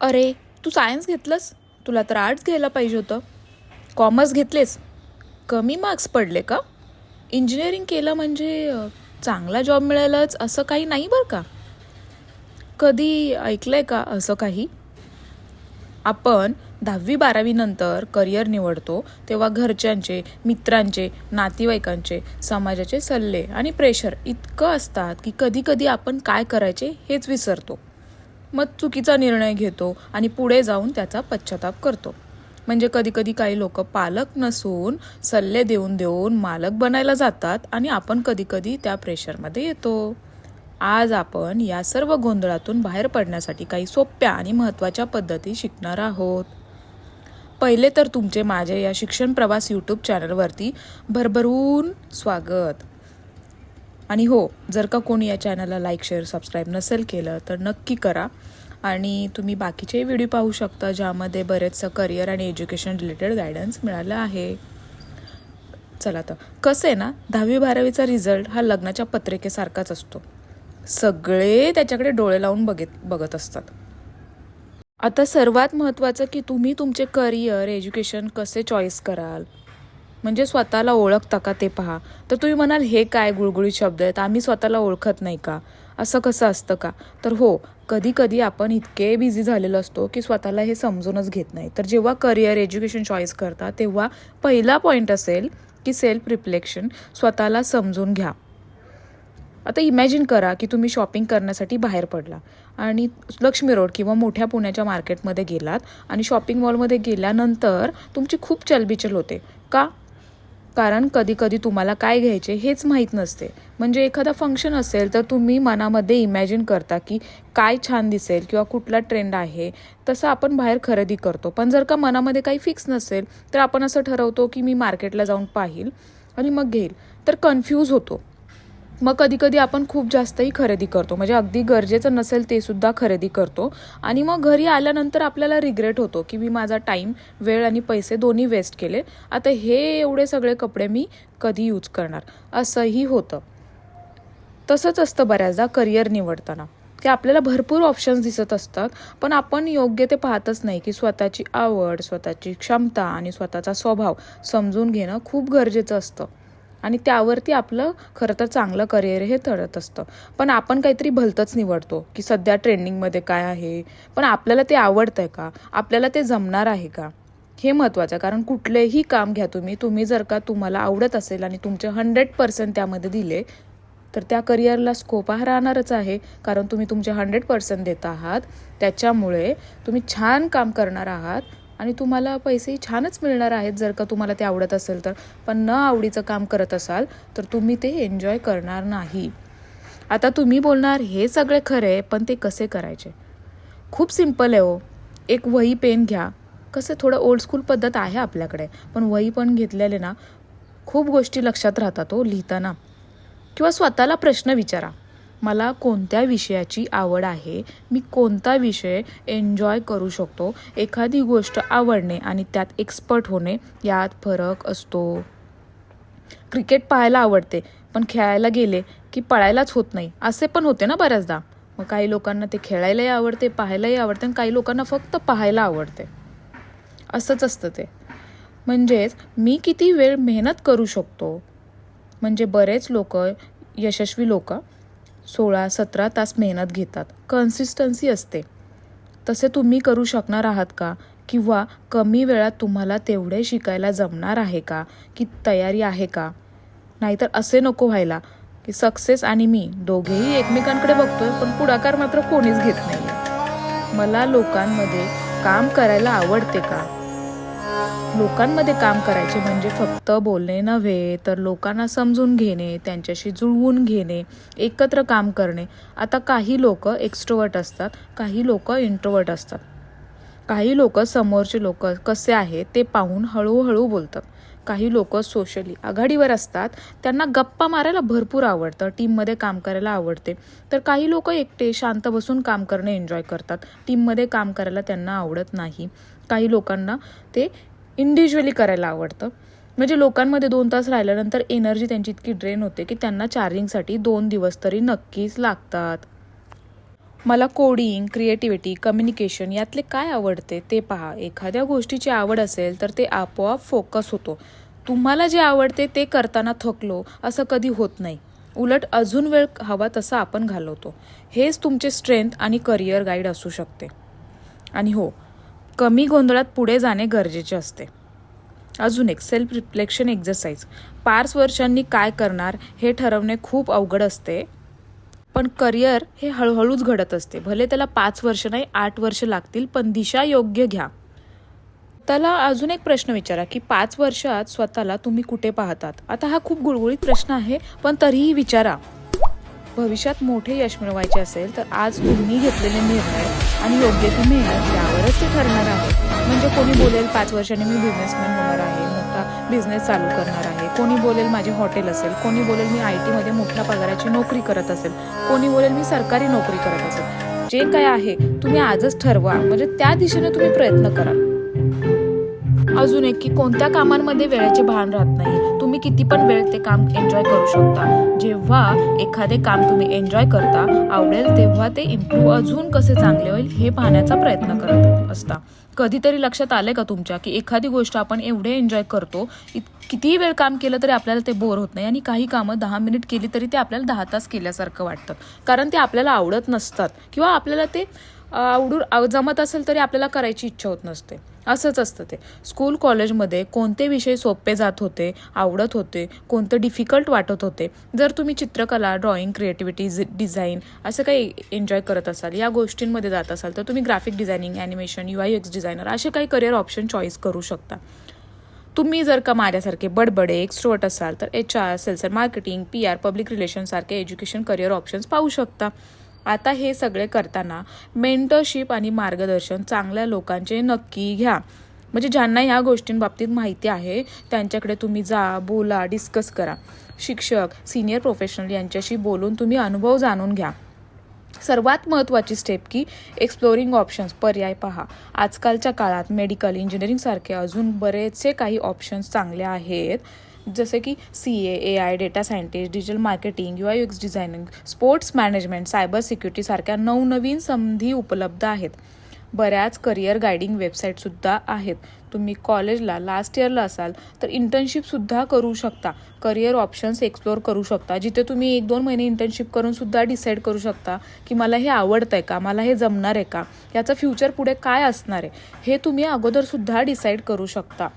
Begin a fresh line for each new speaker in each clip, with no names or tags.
अरे तू सायन्स घेतलंस? तुला तर आर्ट्स घ्यायला पाहिजे होतं. कॉमर्स घेतलेस? कमी मार्क्स पडले का? इंजिनिअरिंग केलं म्हणजे चांगला जॉब मिळेलच असं काही नाही बरं का? कधी ऐकलं आहे का असं काही? आपण दहावी बारावीनंतर करिअर निवडतो तेव्हा घरच्यांचे मित्रांचे नातेवाईकांचे समाजाचे सल्ले आणि प्रेशर इतकं असतात की कधी कधी आपण काय करायचे हेच विसरतो. मग चुकीचा निर्णय घेतो आणि पुढे जाऊन त्याचा पश्चाताप करतो. म्हणजे कधीकधी काही लोक पालक नसून सल्ले देऊन देऊन मालक बनायला जातात आणि आपण कधीकधी त्या प्रेशरमध्ये येतो. आज आपण या सर्व गोंधळातून बाहेर पडण्यासाठी काही सोप्या आणि महत्त्वाच्या पद्धती शिकणार आहोत. पहिले तर तुमचे माझे या शिक्षण प्रवास यूट्यूब चॅनलवरती भरभरून स्वागत. आणि हो जर का कोणी या चॅनलला लाईक शेअर सबस्क्राईब नसेल केलं तर नक्की करा. आणि तुम्ही बाकीचेही व्हिडिओ पाहू शकता ज्यामध्ये बरेचसं करिअर आणि एज्युकेशन रिलेटेड गायडन्स मिळालं आहे. चला तर कसं आहे ना दहावी बारावीचा रिझल्ट हा लग्नाच्या पत्रिकेसारखाच असतो. सगळे त्याच्याकडे डोळे लावून बघत बघत असतात. आता सर्वात महत्त्वाचं की तुम्ही तुमचे करिअर एज्युकेशन कसे चॉईस कराल? म्हणजे स्वतःला ओळखता का ते पहा. तर तुम्ही म्हणाल हे काय गुळगुळीत शब्द आहेत आम्ही स्वतःला ओळखत नाही का? असं कसं असतं का? तर हो कधी कधी आपण इतके बिझी झालेलो असतो की स्वतःला हे समजूनच घेत नाही. तर जेव्हा करिअर एज्युकेशन चॉईस करता तेव्हा पहिला पॉईंट असेल की सेल्फ रिफ्लेक्शन स्वतःला समजून घ्या. आता इमॅजिन करा की तुम्ही शॉपिंग करण्यासाठी बाहेर पडला आणि लक्ष्मी रोड किंवा मोठ्या पुण्याच्या मार्केटमध्ये गेलात आणि शॉपिंग मॉलमध्ये गेल्यानंतर तुमची खूप चलबिचल होते. का? कारण कधीकधी तुम्हाला काय घ्यायचे हेच माहीत नसते. म्हणजे एखादा फंक्शन असेल तर तुम्ही मनामध्ये इमॅजिन करता की काय छान दिसेल किंवा कुठला ट्रेंड आहे. तसं आपण बाहेर खरेदी करतो. पण जर का मनामध्ये काही फिक्स नसेल तर आपण असं ठरवतो की मी मार्केटला जाऊन पाहील आणि मग घेईल. तर कन्फ्यूज होतो. मग कधी कधी आपण खूप जास्तही खरेदी करतो. म्हणजे अगदी गरजेचं नसेल ते सुद्धा खरेदी करतो. आणि मग घरी आल्यानंतर आपल्याला रिग्रेट होतो की मी माझा टाईम वेळ आणि पैसे दोन्ही वेस्ट केले. आता हे एवढे सगळे कपडे मी कधी यूज करणार? असंही होतं. तसंच असतं बऱ्याचदा करिअर निवडताना. की आपल्याला भरपूर ऑप्शन्स दिसत असतात पण आपण योग्य ते पाहतच नाही की स्वतःची आवड स्वतःची क्षमता आणि स्वतःचा स्वभाव समजून घेणं खूप गरजेचं असतं. आणि त्यावरती आपलं खरं तर चांगलं करिअर हे ठरत असतं. पण आपण काहीतरी भलतंच निवडतो की सध्या ट्रेंडिंगमध्ये काय आहे? पण आपल्याला ते आवडतं आहे का? आपल्याला ते जमणार आहे का? हे महत्त्वाचं आहे. कारण कुठलेही काम घ्या तुम्ही तुम्ही जर का तुम्हाला आवडत असेल आणि तुमचे हंड्रेड पर्सेंट त्यामध्ये दिले तर त्या करिअरला स्कोप हा राहणारच आहे. कारण तुम्ही तुमचे हंड्रेड पर्सेंट देत आहात. त्याच्यामुळे तुम्ही छान काम करणार आहात. आणि तुम्हाला पैसेही छानच मिळणार आहेत जर का तुम्हाला ते आवडत असेल तर. पण न आवडीचं काम करत असाल तर तुम्ही ते एन्जॉय करणार नाही. आता तुम्ही बोलणार हे सगळे खरे पण ते कसे करायचे? खूप सिंपल आहे हो. एक वही पेन घ्या. कसं थोडं ओल्ड स्कूल पद्धत आहे आपल्याकडे पण वही पण घेतलेले ना खूप गोष्टी लक्षात राहतात हो लिहिताना. किंवा स्वतःला प्रश्न विचारा. मला कोणत्या विषयाची आवड आहे मी कोणता विषय एन्जॉय करू शकतो एखादी गोष्ट आवडणे आणि त्यात एक्सपर्ट होणे यात फरक असतो. क्रिकेट पाहायला आवडते पण खेळायला गेले की पळायलाच होत नाही असे पण होते ना बऱ्याचदा. मग काही लोकांना ते खेळायलाही आवडते पाहायलाही आवडते आणि काही लोकांना फक्त पाहायला आवडते. असंच असतं ते. म्हणजेच मी किती वेळ मेहनत करू शकतो? म्हणजे बरेच लोक यशस्वी लोक सोळा सतरा तास मेहनत घेतात. कन्सिस्टन्सी असते. तसे तुम्ही करू शकणार आहात का? किंवा कमी वेळात तुम्हाला तेवढे शिकायला जमणार आहे का? की तयारी आहे का? नाहीतर असे नको व्हायला की सक्सेस आणि मी दोघेही एकमेकांकडे बघतोय पण पुढाकार मात्र कोणीच घेत नाही मला लोकांमध्ये काम करायला आवडते का? लोकांमध्ये काम करायचे म्हणजे फक्त बोलणे नव्हे तर लोकांना समजून घेणे त्यांच्याशी जुळवून घेणे एकत्र काम करणे. आता काही लोक एक्स्ट्रोवर्ट असतात काही लोक इंट्रोवर्ट असतात. काही लोक समोरचे लोक कसे आहेत ते पाहून हळूहळू बोलतात. काही लोक सोशली आघाडीवर असतात त्यांना गप्पा मारायला भरपूर आवडतं टीममध्ये काम करायला आवडते. तर काही लोक एकटे शांत बसून काम करणे एन्जॉय करतात. टीममध्ये काम करायला त्यांना आवडत नाही. काही लोकांना ते इंडिव्हिज्युअली करायला आवडतं. म्हणजे लोकांमध्ये दोन तास राहिल्यानंतर एनर्जी त्यांची इतकी ड्रेन होते की त्यांना चार्जिंगसाठी दोन दिवस तरी नक्कीच लागतात. मला कोडिंग क्रिएटिव्हिटी कम्युनिकेशन यातले काय आवडते ते पहा. एखाद्या गोष्टीची आवड असेल तर ते आपोआप फोकस होतो. तुम्हाला जे आवडते ते करताना थकलो असं कधी होत नाही. उलट अजून वेळ हवा तसा आपण घालवतो. हेच तुमचे स्ट्रेंथ आणि करिअर गाईड असू शकते. आणि हो कमी गोंधळात पुढे जाणे गरजेचे असते. अजून एक सेल्फ रिफ्लेक्शन एक्झरसाइज पाच वर्षांनी काय करणार हे ठरवणे खूप अवघड असते पण करिअर हे हळूहळूच घडत असते. भले त्याला पाच वर्ष नाही आठ वर्ष लागतील पण दिशा योग्य घ्या. त्याला अजून एक प्रश्न विचारा की पाच वर्षात स्वतःला तुम्ही कुठे पाहतात? आता हा खूप गुळगुळीत प्रश्न आहे पण तरीही विचारा. भविष्यात मोठे यश मिळवायचे असेल तर आज तुम्ही घेतलेले निर्णय आणि योग्य ती मेहनत यावरच ते ठरणार आहे. म्हणजे कोणी बोलेल पाच वर्षांनी मी बिझनेसमॅन होणार आहे मोठा बिझनेस चालू करणार आहे. कोणी बोलेल माझे हॉटेल असेल. कोणी बोलेल मी आय टीमध्ये मोठ्या पगाराची नोकरी करत असेल. कोणी बोलेल मी सरकारी नोकरी करत असेल. जे काय आहे तुम्ही आजच ठरवा. म्हणजे त्या दिशेने तुम्ही प्रयत्न करा. अजून एक की कोणत्या कामांमध्ये वेळेचे भान राहत नाही. तुम्ही किती पण वेळ ते काम एन्जॉय करू शकता. जेव्हा एखादे काम तुम्ही एन्जॉय करता आवडेल तेव्हा ते इम्प्रूव्ह अजून कसे चांगले होईल हे पाहण्याचा प्रयत्न करत असता. कधीतरी लक्षात आलंय का तुमच्या की एखादी गोष्ट आपण एवढे एन्जॉय करतो इत- कितीही वेळ काम केलं तरी आपल्याला ते बोर होत नाही आणि काही कामं दहा मिनिट केली तरी ते आपल्याला दहा तास केल्यासारखं वाटतं. कारण ते आपल्याला आवडत नसतात किंवा आपल्याला ते आवडून जमत असेल तरी आपल्याला करायची इच्छा होत नसते. असंच असतं ते. स्कूल कॉलेजमध्ये कोणते विषय सोपे जात होते आवडत होते कोणते डिफिकल्ट वाटत होते जर तुम्ही चित्रकला ड्रॉइंग क्रिएटिव्हिटी डिझाईन असं काही एन्जॉय करत असाल या गोष्टींमध्ये जात असाल तर तुम्ही graphic designing animation U I X designer असे काही करिअर ऑप्शन चॉईस करू शकता. तुम्ही जर का माझ्यासारखे बडबडे एक्स्ट्रोवर्ट असाल तर H R sales or marketing P R public रिलेशनसारखे education career options पाहू शकता. आता हे सगळे करताना मेंटरशिप आणि मार्गदर्शन चांगल्या लोकांचे नक्की घ्या. म्हणजे ज्यांना ह्या गोष्टींबाबतीत माहिती आहे त्यांच्याकडे तुम्ही जा बोला डिस्कस करा. शिक्षक सिनियर प्रोफेशनल यांच्याशी बोलून तुम्ही अनुभव जाणून घ्या. सर्वात महत्त्वाची स्टेप की एक्सप्लोरिंग ऑप्शन्स पर्याय पहा. आजकालच्या काळात मेडिकल इंजिनिअरिंगसारखे अजून बरेचसे काही ऑप्शन्स चांगले आहेत. जसे की C A A I data scientist digital marketing U I X designing sports management cyber सिक्युरिटीसारख्या नवनवीन संधी उपलब्ध आहेत. बऱ्याच करिअर गायडिंग वेबसाईटसुद्धा आहेत. तुम्ही कॉलेजला लास्ट इयरला असाल तर इंटर्नशिपसुद्धा करू शकता. करिअर ऑप्शन्स एक्सप्लोअर करू शकता. जिथे तुम्ही एक दोन महिने इंटर्नशिप करूनसुद्धा डिसाईड करू शकता की मला हे आवडतं आहे का मला हे जमणार आहे का याचं फ्युचर पुढे काय असणार आहे हे तुम्ही अगोदरसुद्धा डिसाईड करू शकता.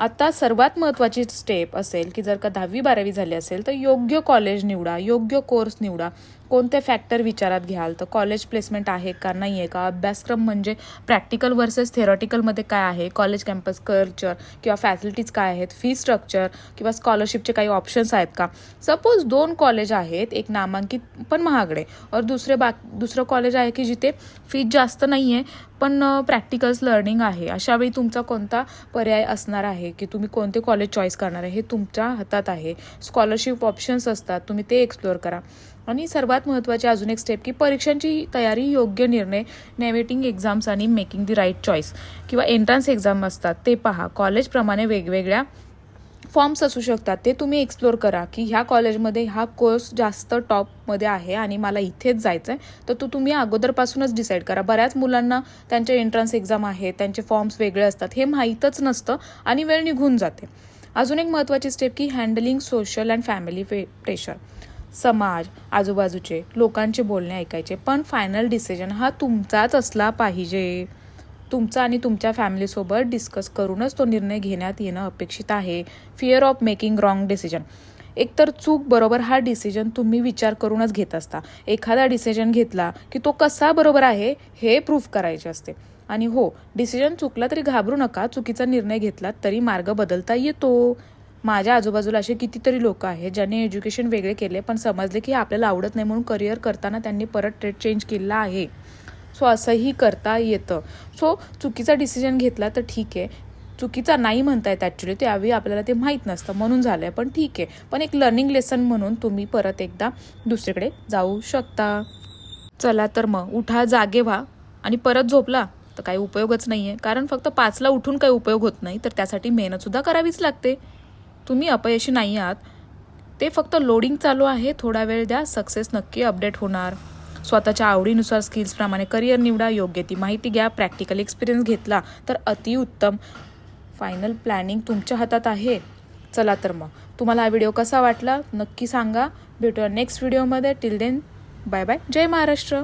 आता सर्वात महत्त्वाची स्टेप असेल की जर का दहावी बारावी झाली असेल तर योग्य कॉलेज निवडा योग्य कोर्स निवडा. कोणते फॅक्टर विचारात घ्याल? तर कॉलेज प्लेसमेंट आहे का नाही आहे का? अभ्यासक्रम म्हणजे प्रॅक्टिकल वर्सेस थेरॉटिकलमध्ये काय आहे? कॉलेज कॅम्पस कल्चर किंवा फॅसिलिटीज काय आहेत? फी स्ट्रक्चर किंवा स्कॉलरशिपचे काही ऑप्शन्स आहेत का? सपोज दोन कॉलेज आहेत एक नामांकित पण महागडे. और दुसरे बा दुसरं कॉलेज आहे की जिथे फीज जास्त नाही आहे पण प्रॅक्टिकल्स लर्निंग आहे. अशावेळी तुमचा कोणता पर्याय असणार आहे? की तुम्ही कोणते कॉलेज चॉईस करणार आहे? हे तुमच्या हातात आहे. स्कॉलरशिप ऑप्शन्स असतात. तुम्ही ते एक्सप्लोअर करा. आणि सर्वात महत्त्वाची अजून एक स्टेप की परीक्षांची तयारी योग्य निर्णय नेवेटिंग एक्झाम्स आणि मेकिंग दी राईट चॉईस किंवा एंट्रन्स एक्झाम असतात ते पहा. कॉलेजप्रमाणे वेगवेगळ्या फॉर्म्स असू शकतात. ते तुम्ही एक्सप्लोअर करा की ह्या कॉलेजमध्ये हा कोर्स जास्त टॉपमध्ये आहे आणि मला इथेच जायचं आहे तर तो तुम्ही अगोदरपासूनच डिसाईड करा. बऱ्याच मुलांना त्यांचे एंट्रन्स एक्झाम आहे त्यांचे फॉर्म्स वेगळे असतात हे माहीतच नसतं आणि वेळ निघून जाते. अजून एक महत्त्वाची स्टेप की handling social and family pressure समाज आजूबाजूचे लोकांचे बोलणे ऐकायचे. पण फायनल डिसिजन हा तुमचाच असला पाहिजे. तुमचा आणि तुमच्या फॅमिलीसोबत डिस्कस करूनच तो निर्णय घेण्यात येणं अपेक्षित आहे. Fear of making wrong decision एकतर चूक बरोबर हा डिसिजन तुम्ही विचार करूनच घेत असता. एखादा डिसिजन घेतला की तो कसा बरोबर आहे हे प्रूफ करायचे असते. आणि हो डिसिजन चुकला तरी घाबरू नका. चुकीचा निर्णय घेतला तरी मार्ग बदलता येतो. माझ्या आजूबाजूला असे कितीतरी लोक आहेत ज्यांनी एज्युकेशन वेगळे केले पण समजले की हे आपल्याला आवडत नाही म्हणून करिअर करताना त्यांनी परत ट्रेड चेंज केला आहे. सो असंही करता येतं. सो चुकीचा डिसिजन घेतला तर ठीक आहे. चुकीचा नाही म्हणता येत ॲक्च्युली त्यावेळी आपल्याला ते माहीत नसतं. म्हणून झालं आहे पण ठीक आहे. पण एक लर्निंग लेसन म्हणून तुम्ही परत एकदा दुसरीकडे जाऊ शकता. चला तर मग उठा जागे व्हा. आणि परत झोपला तर काही उपयोगच नाही आहे कारण फक्त पाचला उठून काही उपयोग होत नाही तर त्यासाठी मेहनतसुद्धा करावीच लागते. तुम्ही अपयशी नाही आहात. ते फक्त लोडिंग चालू आहे. थोडा वेळ द्या. सक्सेस नक्की अपडेट होणार. स्वतःच्या आवडीनुसार स्किल्सप्रमाणे करिअर निवडा. योग्य ती माहिती घ्या. प्रॅक्टिकल एक्सपिरियन्स घेतला तर अतिउत्तम फायनल प्लॅनिंग तुमच्या हातात आहे. चला तर मग. तुम्हाला हा व्हिडिओ कसा वाटला? नक्की सांगा. भेटूया नेक्स्ट व्हिडिओमध्ये टिल देन बाय बाय जय महाराष्ट्र.